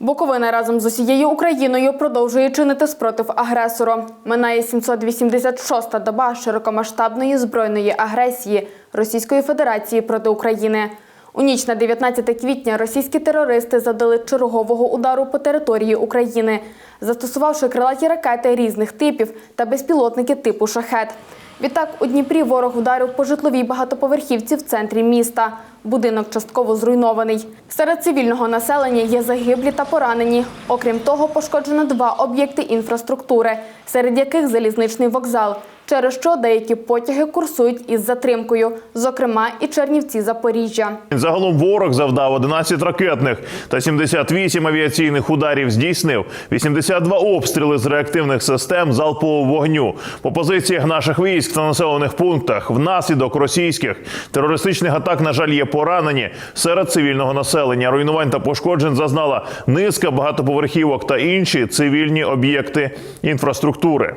Буковина разом з усією Україною продовжує чинити спротив агресору. Минає 786-та доба широкомасштабної збройної агресії Російської Федерації проти України. У ніч на 19 квітня російські терористи завдали чергового удару по території України, застосувавши крилаті ракети різних типів та безпілотники типу шахет. Відтак у Дніпрі ворог вдарив по житловій багатоповерхівці в центрі міста. Будинок частково зруйнований. Серед цивільного населення є загиблі та поранені. Окрім того, пошкоджено два об'єкти інфраструктури, серед яких залізничний вокзал, через що деякі потяги курсують із затримкою, зокрема і Чернівці Запоріжжя. Загалом ворог завдав 11 ракетних та 78 авіаційних ударів здійснив, 82 обстріли з реактивних систем залпового вогню по позиціях наших військ та населених пунктах. Внаслідок російських терористичних атак, на жаль, є поранені серед цивільного населення. Руйнувань та пошкоджень зазнала низка багатоповерхівок та інші цивільні об'єкти інфраструктури.